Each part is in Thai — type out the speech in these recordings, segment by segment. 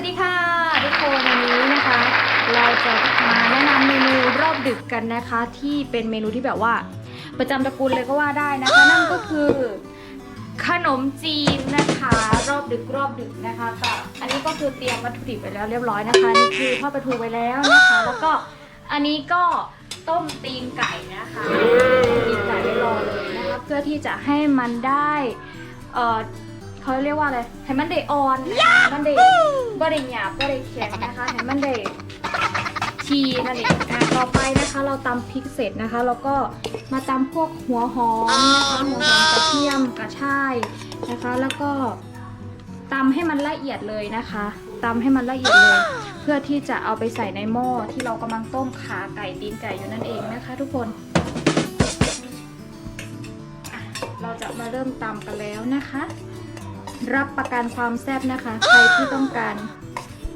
วัสดีค่ะทุกคนวันนี้นะคะ เราจะมาแนะนำเมนูรอบดึกกันนะคะ ที่เป็นเมนูที่แบบว่า ประจำตระกูลเลยก็ว่าได้นะคะนั่นก็คือ ขนมจีนนะคะ รอบดึกรอบดึกนะคะก็อันนี้ก็คือเตรียมวัตถุดิบไปแล้วเรียบร้อยนะคะนี่คือทอดปลาทูไว้แล้วนะคะ แล้วก็อันนี้ก็ต้มตีนไก่นะคะตีนไก่ไว้รอเลยนะคะเพื่อที่จะให้มันได้เออ เขาเรียกว่าอะไรให้มันได้ออนนะคะให้มันได้บริหยาบบริแข็งนะคะให้มันได้ทีนั่นเองอะต่อไปนะคะเราตำพริกเสร็จนะคะ แล้วก็มาตำพวกหัวหอมนะคะหัวหอมกระเทียมกระชายนะคะ แล้วก็ตำให้มันละเอียดเลยนะคะตำให้มันละเอียดเลย เพื่อที่จะเอาไปใส่ในหม้อที่เรากำลังต้มขาไก่ตีนไก่อยู่นั่นเองนะคะ ทุกคนอะเราจะมาเริ่มตำกันแล้วนะคะ รับประกันความแซ่บนะคะ ใครที่ต้องการ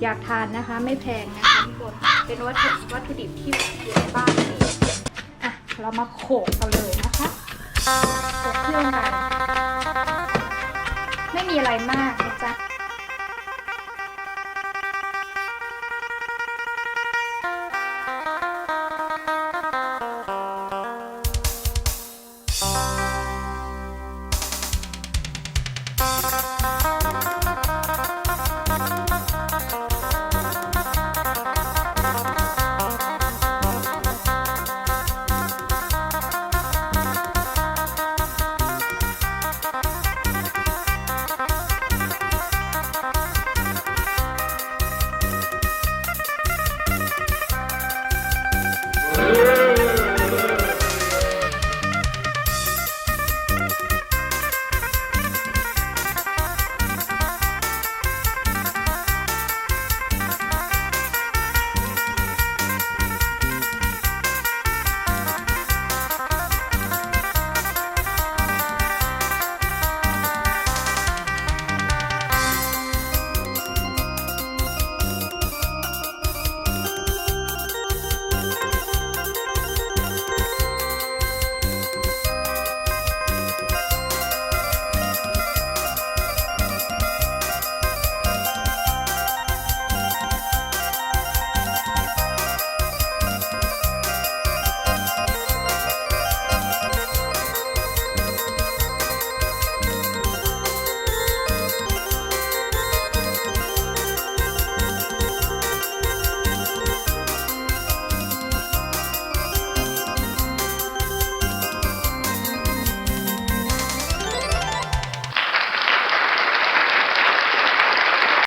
อยากทานนะคะ ไม่แพงนะคะทุกคนเป็นวัตถุวัตถุดิบที่อยู่ในบ้านเองอะเรามาโขลกกันเลยนะคะโขกเครื่องกัน ไม่มีอะไรมากนะจ๊ะ